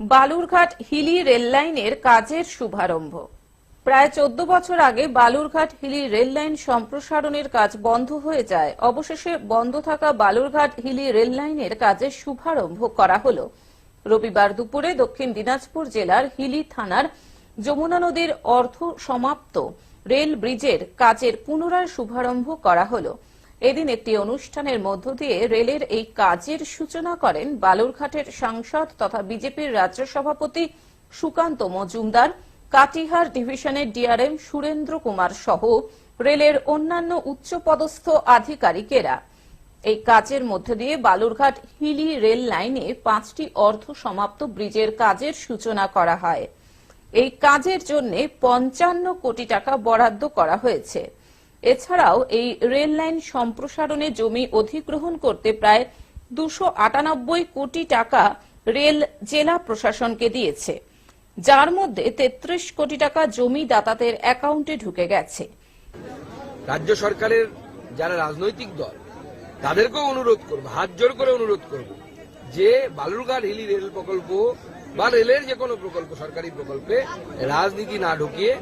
বালুরঘাট হিলি রেললাইনের কাজের শুভারম্ভ। প্রায় চোদ্দ বছর আগে বালুরঘাট হিলি রেললাইন সম্প্রসারণের কাজ বন্ধ হয়ে যায়। অবশেষে বন্ধ থাকা বালুরঘাট হিলি রেললাইনের কাজের শুভারম্ভ করা হল। রবিবার দুপুরে দক্ষিণ দিনাজপুর জেলার হিলি থানার যমুনা নদীর অর্ধ সমাপ্ত রেল ব্রিজের কাজের পুনরায় শুভারম্ভ করা হলো। এদিন একটি অনুষ্ঠানের মধ্য দিয়ে রেলের এই কাজের সূচনা করেন বালুরঘাটের সাংসদ তথা বিজেপির রাজ্য সভাপতি সুকান্ত মজুমদার, কাটিহার ডিভিশনের ডিআরএম সুরেন্দ্র কুমার সহ রেলের অন্যান্য উচ্চপদস্থ আধিকারিকেরা। এই কাজের মধ্য দিয়ে বালুরঘাট হিলি রেল লাইনে পাঁচটি অর্ধ সমাপ্ত ব্রিজের কাজের সূচনা করা হয়। এই কাজের জন্য পঞ্চান্ন কোটি টাকা বরাদ্দ করা হয়েছে। এছাড়াও এই রেল লাইন সম্প্রসারণে জমি অধিগ্রহণ করতে প্রায় দুশো কোটি টাকা রেল জেলা প্রশাসনকে দিয়েছে। যার মধ্যে তেত্রিশ কোটি টাকা জমি দাতাদের অ্যাকাউন্টে ঢুকে গেছে। রাজ্য সরকারের যারা রাজনৈতিক দল, তাদেরকেও অনুরোধ করব, হাত জোর করে অনুরোধ করব যে বালুরঘাট হিলি রেল প্রকল্প বা রেলের যে কোনো প্রকল্প, সরকারি প্রকল্পে রাজনীতি না ঢুকিয়ে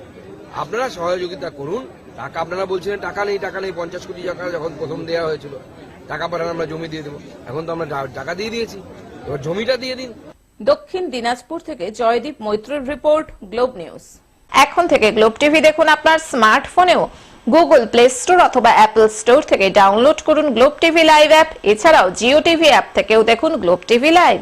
আপনারা সহযোগিতা করুন। টাকা আপনারা বলছিলেন, টাকা নেই টাকা নেই, পঞ্চাশ কোটি টাকা যখন প্রথম দেওয়া হয়েছিল, টাকা পাঠান, আমরা জমি দিয়ে দেবো। এখন তো আমরা টাকা দিয়ে দিয়েছি। এবার জমিটা দিয়ে দিন। দক্ষিণ দিনাজপুর থেকে জয়দীপ মৈত্রের রিপোর্ট, গ্লোব নিউজ। এখন থেকে গ্লোব টিভি দেখুন আপনার স্মার্টফোনেও। গুগল প্লে স্টোর অথবা অ্যাপল স্টোর থেকে ডাউনলোড করুন গ্লোব টিভি লাইভ অ্যাপ। এছাড়াও জিও টিভি অ্যাপ থেকেও দেখুন গ্লোব টিভি লাইভ।